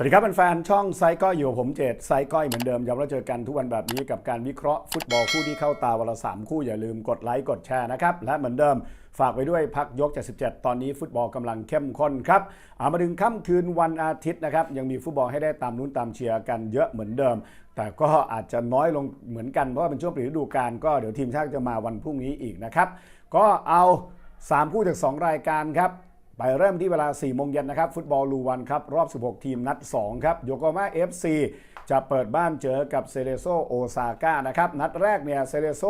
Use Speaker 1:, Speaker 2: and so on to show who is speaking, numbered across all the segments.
Speaker 1: วัสดีครับแฟนๆช่องไซก้อยอยู่ผมเจตไซก้อยเหมือนเดิมย้ำว่าเจอกันทุกวันแบบนี้กับการวิเคราะห์ฟุตบอลคู่ที่เข้าตาวันละสามคู่อย่าลืมกดไลค์กดแชร์นะครับ และเหมือนเดิมฝากไว้ด้วยพักยก77ตอนนี้ฟุตบอลกำลังเข้มข้นครับเอามาถึงค่ำคืนวันอาทิตย์นะครับ ยังมีฟุตบอลให้ได้ตามลุ้นตามเชียร์กันเยอะเหมือนเดิม แต่ก็อาจจะน้อยลงเหมือนกันเพราะว่าเป็นช่วงปิดฤดูกาลก็เดี๋ยวทีมชาติจะมาวันพรุ่งนี้อีกนะครับก็เอาสามคู่จากสองรายการครับ ไปเริ่มที่เวลา 4 โมงเย็นนะครับ ฟุตบอลลูวันครับ รอบ 16 ทีมนัด 2 ครับ โยโกมา FC จะเปิดบ้านเจอกับเซเลโซโอซาก้านะครับ นัดแรกเนี่ยเซเลโซ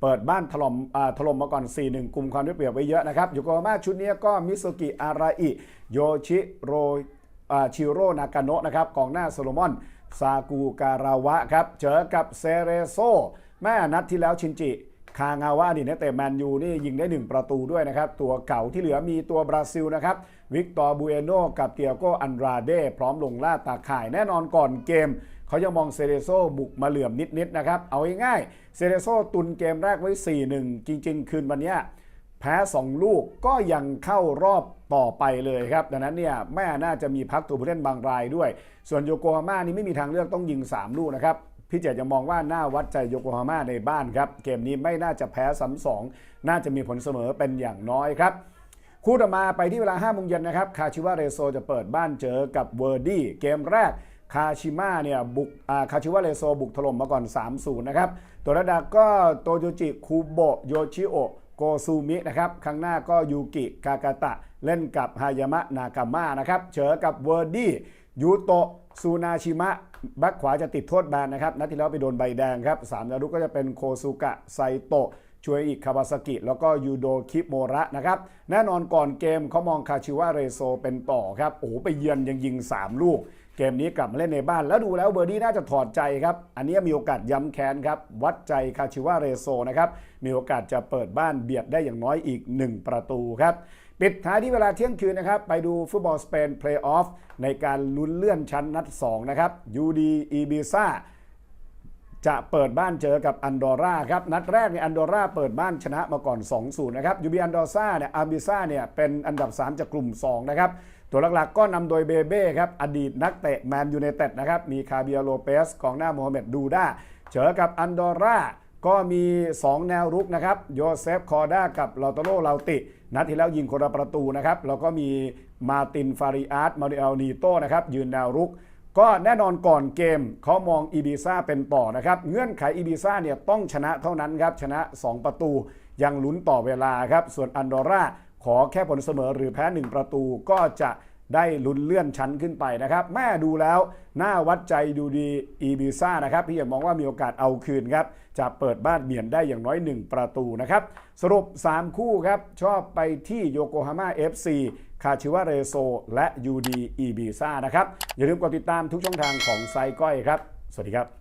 Speaker 1: เปิดบ้านถล่มอ่าถล่มมาก่อน 4-1 กลุ่มความได้เปรียบไว้เยอะนะครับโยโกมาชุดนี้ก็มิโซกิอาราอิโยชิโรอ่าชิโรนากาโนะนะครับกองหน้าโซโลมอนซากูการาวะครับ เจอกับเซเรโซแม่นัดที่แล้วชินจิ คางาวะอดีตนักเตะแมนยูนี่ยิงได้ 1 ประตูด้วยนะครับ ตัวเก่าที่เหลือมีตัวบราซิลนะครับ วิกตอร์บูเอโนกับเตียโกอันราเดพร้อมลงล่าตาข่ายแน่นอนก่อนเกม เขายังมองเซเรโซบุกมาเหลื่อมนิดๆนะครับ เอาง่ายๆเซเรโซตุนเกมแรกไว้ 4-1 จริง ๆ คืนวันนี้แพ้ 2 ลูกก็ยังเข้ารอบต่อไปเลยครับ ดังนั้นเนี่ยแม่น่าจะมีพักตัวผู้เล่นบางรายด้วย ส่วนโยโกฮาม่านี่ไม่มีทางเลือกต้องยิง 3 ลูกนะครับ พี่เจจะมองว่าหน่าวัดใจโยโกฮาม่าในบ้านครับ เกมนี้ไม่น่าจะแพ้ซ้ำสองน่าจะมีผลเสมอเป็นอย่างน้อยครับ คู่ต่อมาไปที่เวลา5โมงเย็นนะครับ คาชิวะเรโซจะเปิดบ้านเจอกับเวอร์ดี้เกมแรกคาชิมะเนี่ยบุกคาชิวะเรโซบุกถล่มมาก่อน 3-0 นะครับตัวระดับก็โตโยจิคูโบโยชิโอโกซูมินะครับข้างหน้าก็ยูกิกากาตะ เล่นกับฮายามะนากาม่านะครับเจอกับเวอร์ดี้ยูโตซูนาชิมะ แบ็คขวาจะติดโทษแบนนะครับนัดที่แล้วไปโดนใบแดงครับสามดาวรุกก็จะเป็นโคซูกะไซโตะ ช่วยอิคาวาซากิ แล้วก็ยูโดคิโมระนะครับ แน่นอนก่อนเกมเขามองคาชิวะเรโซเป็นต่อครับ โอ้โห ไปเยือนยังยิง 3 ลูก เกมนี้กลับมาเล่นในบ้าน แล้วดูแล้วเบอร์ดี้น่าจะถอดใจครับ อันนี้มีโอกาสย้ำแค้นครับ วัดใจคาชิวะเรโซนะครับ มีโอกาสจะเปิดบ้านเบียดได้อย่างน้อยอีก 1 ประตูครับปิดท้ายที่เวลาเที่ยงคืนนะครับ ไปดูฟุตบอลสเปนเพลย์ออฟในการลุ้นเลื่อนชั้นนัด 2 นะครับยูดีอีบิซ่า จะเปิดบ้านเจอกับอันดอร่าครับนัดแรกเนี่ยอันดอร่าเปิดบ้านชนะมาก่อน 2-0 นะครับยูบีอันดอซ่าเนี่ยอาร์บิซ่าเนี่ยเป็นอันดับ 3 จากกลุ่ม 2 นะครับ ตัวหลักๆก็นำโดยเบเบ้ครับอดีตนักเตะแมนยูไนเต็ดนะครับมีคาเบียโลเปสกองหน้าโมฮัมเหม็ดดูด้าเจอกับอันดอร่าก็มี 2 แนวรุกนะครับโยเซฟคอร์ด้ากับลาโตโรลาติ นัดที่แล้วยิงคนละประตูนะครับแล้วก็มีมาตินฟาริอาร์ตมาริเอลนีโตนะครับยืนแนวรุก ก็แน่นอนก่อนเกมเขามองอีบิซ่าเป็นต่อนะครับ เงื่อนไขอีบิซ่าเนี่ยต้องชนะเท่านั้นครับ ชนะ 2 ประตูยังลุ้นต่อเวลาครับ ส่วนอันดอร่าขอแค่ผลเสมอหรือแพ้ 1 ประตูก็จะ ได้ลุ้นเลื่อนชั้นขึ้นไปนะครับ แม่ดูแล้วน่าวัดใจดูดีอีบิซ่านะครับพี่ยังมองว่ามีโอกาสเอาคืนครับจะเปิดบ้านเบียนได้อย่างน้อย 1 ประตูนะครับสรุป 3 คู่ครับชอบไปที่โยโกฮาม่า FC คาชิวะเรโซ และ UD อีบิซ่านะครับอย่าลืมกดติดตามทุกช่องทางของไซก้อยครับ สวัสดีครับ